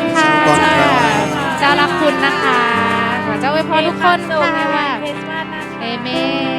รค่ะขอรับจ้ารักคุณนะคะขอเจ้าอวยพรทุกคนค่ะ เอเมน